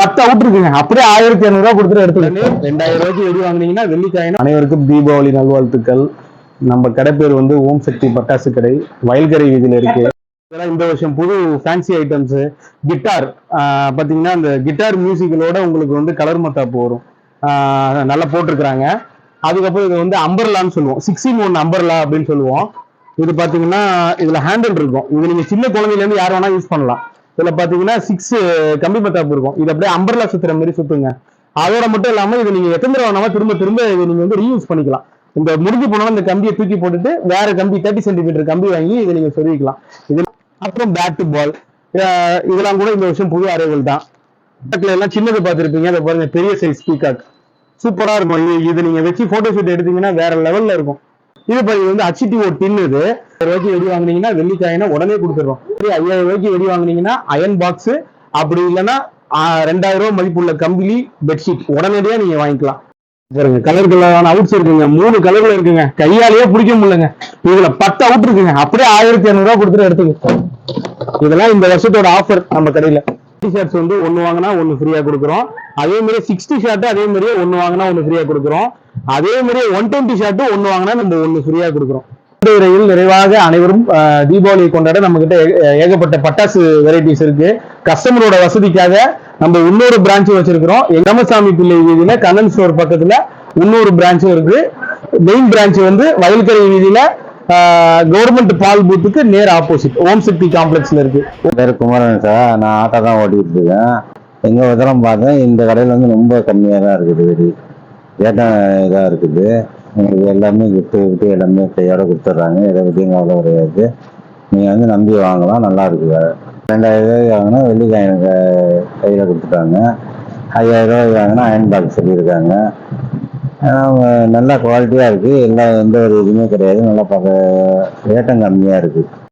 பத்து அவுட் இருக்குங்க அப்படியே ஆயிரத்தி இரநூறுவா கொடுத்துட்டு எடுத்துக்கணும் ரெண்டாயிரம் ரூபாய்க்கு வெடி வாங்குனீங்கன்னா வெள்ளிக்காயினா அனைவருக்கும் தீபாவளி நல்வாழ்த்துக்கள். நம்ம கடை பேர் வந்து ஓம் சக்தி பட்டாசு கடை. வயல்கரை வீதியில இருக்கு. இதெல்லாம் இந்த வருஷம் புது ஃபேன்சி ஐட்டம்ஸ் கிட்டார் பாத்தீங்கன்னா அந்த கிட்டார் மியூசிக்கலோட உங்களுக்கு வந்து கலர் மத்தாப்பு வரும் நல்லா போட்டிருக்கிறாங்க. அதுக்கப்புறம் இது வந்து அம்பர்லான்னு சொல்லுவோம். சிக்ஸ்டின் ஒன் அம்பர்லா அப்படின்னு சொல்லுவோம். இது பாத்தீங்கன்னா இதுல ஹேண்டில் இருக்கும். இது நீங்க சின்ன குழந்தையில இருந்து யார் வேணா யூஸ் பண்ணலாம். இதுல பாத்தீங்கன்னா சிக்ஸ் கம்பி பத்தாப்பு இருக்கும். இது அப்படியே அம்பர்லா சுத்துற மாதிரி சுத்துங்க. அதோட மட்டும் இல்லாம இது நீங்க எத்தனை தடவை திரும்ப திரும்ப இது நீங்க வந்து ரீயூஸ் பண்ணிக்கலாம். இந்த முடிஞ்சு போனாலும் இந்த கம்பியை தூக்கி போட்டுட்டு வேற கம்பி தேர்ட்டி சென்டிமீட்டர் கம்பி வாங்கி இதை நீங்க சொல்லிக்கலாம் இது அப்புறம் பேட் பால் இதெல்லாம் கூட இந்த வருஷம் புது அறைகள் தான். எல்லாம் சின்னது பார்த்துருப்பீங்க. அதை பாருங்க பெரிய சைஸ் பீகாக் சூப்பரா இருக்கும். இது நீங்க வச்சு போட்டோ ஷூட் எடுத்தீங்கன்னா வேற லெவல்ல இருக்கும். இது பாருங்க வந்து அச்சிடி ஓ டின் இது. ரூபாய்க்கு வெடி வாங்குனீங்கன்னா வெள்ளிக்காயினா உடனே கொடுத்துருவோம் சரி ஐயாயிரம் ரூபாய்க்கு வெடி வாங்கினீங்கன்னா அயன் பாக்ஸ் அப்படி இல்லைன்னா ரெண்டாயிரம் ரூபாய் மதிப்புள்ள கம்பிளி பெட்ஷீட் உடனடியா நீங்க வாங்கிக்கலாம். பாருங்க கலர் கலரான அவுட்ஸ் இருக்குங்க. மூணு கலர்ல இருக்குங்க. கையாலேயே பிடிக்க முடியலங்க. இதுல பத்து அவுட் இருக்குங்க. அப்படியே ஆயிரத்தி இரநூறுவா கொடுத்துட்டு எடுத்துங்க. இதெல்லாம் இந்த வருஷத்தோட ஆஃபர் நம்ம கடையில. ஷர்ட்ஸ் வந்து ஒன்னு வாங்கினா ஒன்னு ஃப்ரீயா கொடுக்குறோம். அதே மாதிரி சிக்ஸ்டி ஷர்ட் அதே மாதிரியே ஒன்னு வாங்கினா ஒன்னு ஃப்ரீயா கொடுக்குறோம். அதே மாதிரி ஒன் டுவெண்ட்டி ஷர்ட்டும் ஒன்னு வாங்கினா நம்ம ஒன்னு ஃப்ரீயா கொடுக்குறோம். இந்த நிறைவாக அனைவரும் தீபாவளியை கொண்டாட நம்ம கிட்ட ஏகப்பட்ட பட்டாசு வெரைட்டிஸ் இருக்கு. கஸ்டமரோட வசதிக்காக நம்ம இன்னொரு பிரான்ச்சும் வச்சிருக்கிறோம். ராமசாமி பிள்ளை வீதியில கண்ணன் ஸ்டோர் பக்கத்துல இன்னொரு பிரான்ச்சும் இருக்கு. மெயின் பிரான்ச் வந்து வயல்கரை வீதியில கவர்மெண்ட் பால் பூத்துக்கு நேர் ஆப்போசிட் ஓம் சக்தி காம்ப்ளெக்ஸ்ல இருக்கு. பேர் குமரன் சார் நான் ஆட்டோ தான் ஓட்டிட்டு இருக்கேன். எங்க விதரம் பார்த்தேன் இந்த கடையில் வந்து ரொம்ப கம்மியாக தான் இருக்குது வெடி. ஏட்டா இதாக இருக்குது. இது எல்லாமே கிஃப்ட்டு கிஃப்ட்டு எல்லாமே கையோட கொடுத்துட்றாங்க. இதை பற்றியும் கவலை கிடையாது. நீங்கள் வந்து நம்பி வாங்கலாம் நல்லா இருக்குது ரெண்டாயிரம் ரூபாய் வாங்கினா வெள்ளிக்காயின் கையில் கொடுத்துட்டாங்க. ஐயாயிரம் ரூபாய் வாங்கினா அயன் பாக்ஸ் சொல்லியிருக்காங்க. நல்லா குவாலிட்டியாக இருக்குது எல்லா எந்த ஒரு இதுவுமே கிடையாது. நல்லா பார்க்க ரேட்டும் கம்மியாக இருக்குது